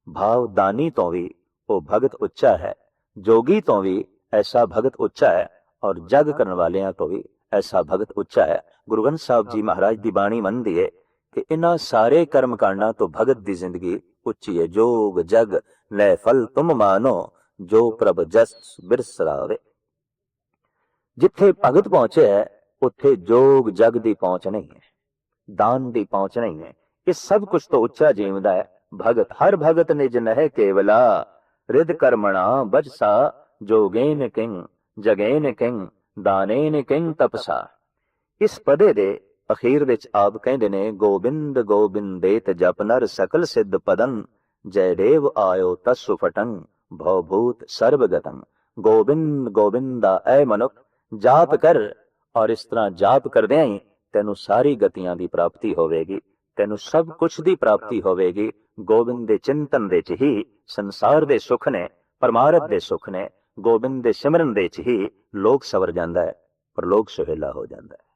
ਭਾਵ ਦਾਨੀ ਤੋਂ ਵੀ ਉਹ ਭਗਤ ਉੱਚਾ ਹੈ ਜੋਗੀ ਤੋਂ ਵੀ ਐਸਾ ਭਗਤ ਉੱਚਾ ਹੈ ਔਰ ਜਗ ਕਰਨ ਵਾਲਿਆਂ ਤੋਂ ਵੀ ਐਸਾ ਭਗਤ ਉੱਚਾ ਹੈ ਗੁਰੂ ਗ੍ਰੰਥ ਸਾਹਿਬ ਜੀ ਮਹਾਰਾਜ ਦੀ ਬਾਣੀ ਮੰਨਦੀ ਹੈ ਕਿ ਇਹਨਾਂ ਸਾਰੇ ਕਰਮ ਕਾਂਡਾਂ ਤੋਂ ਭਗਤ ਦੀ ਜ਼ਿੰਦਗੀ ਉੱਚੀ ਹੈ ਜੋਗ ਜਗ ਲੈ ਫਲ ਤੁਮ ਮਾਨੋ ਜੋ ਪ੍ਰਭ ਜਸ ਬਿਰਸਰਾਵੇ ਜਿੱਥੇ ਭਗਤ ਪਹੁੰਚੇ ਹੈ ਉੱਥੇ ਜੋਗ ਜਗ ਦੀ ਪਹੁੰਚ ਨਹੀਂ ਹੈ ਦਾਨ ਦੀ ਪਹੁੰਚ ਨਹੀਂ ਹੈ ਇਹ ਸਭ ਕੁਝ ਤੋਂ ਉੱਚਾ ਜੀਵਦਾ ਹੈ ਭਗਤ ਹਰ ਭਗਤ ਨਿਜ ਨਹਿ ਕੇਵਲਾ ਰਿਦ ਕਰਮਣਾ ਬਜਸਾ ਜੋਗੇਨ ਕਿੰਗ ਜਗੇਨ ਕਿੰਗ ਦਾਨੇਨ ਕਿੰਗ ਤਪਸਾ। ਇਸ ਪਦੇ ਦੇ ਅਖੀਰ ਵਿੱਚ ਆਪ ਕਹਿੰਦੇ ਨੇ, ਗੋਬਿੰਦ ਗੋਬਿੰਦੇਤ ਜਪ ਨਰ ਸਕਲ ਸਿੱਧ ਪਦੰ, ਜੈ ਦੇਵ ਆਇਓ ਤਸੁ ਫਟੰ, ਭਉ ਭੂਤ ਸਰਬਗਤੰ ਗੋਬਿੰਦ ਗੋਬਿੰਦਾ ਐ ਮਨੁੱਖ, ਜਾਪ ਕਰ, ਔਰ ਇਸ ਤਰ੍ਹਾਂ ਜਾਪ ਕਰਦਿਆਂ ਹੀ ਤੈਨੂੰ ਸਾਰੀ ਗਤੀਆਂ ਦੀ ਪ੍ਰਾਪਤੀ ਹੋਵੇਗੀ, ਤੈਨੂੰ ਸਭ ਕੁਝ ਦੀ ਪ੍ਰਾਪਤੀ ਹੋਵੇਗੀ। ਗੋਬਿੰਦ ਦੇ ਚਿੰਤਨ ਵਿੱਚ ਹੀ ਸੰਸਾਰ ਦੇ ਸੁੱਖ ਨੇ, ਪਰਮਾਰਥ ਦੇ ਸੁੱਖ ਨੇ ਗੋਬਿੰਦ ਦੇ ਸਿਮਰਨ ਵਿੱਚ ਹੀ ਲੋਕ ਸਵਰ ਜਾਂਦਾ ਹੈ ਪਰ ਲੋਕ ਸੁਹੇਲਾ ਹੋ ਜਾਂਦਾ ਹੈ।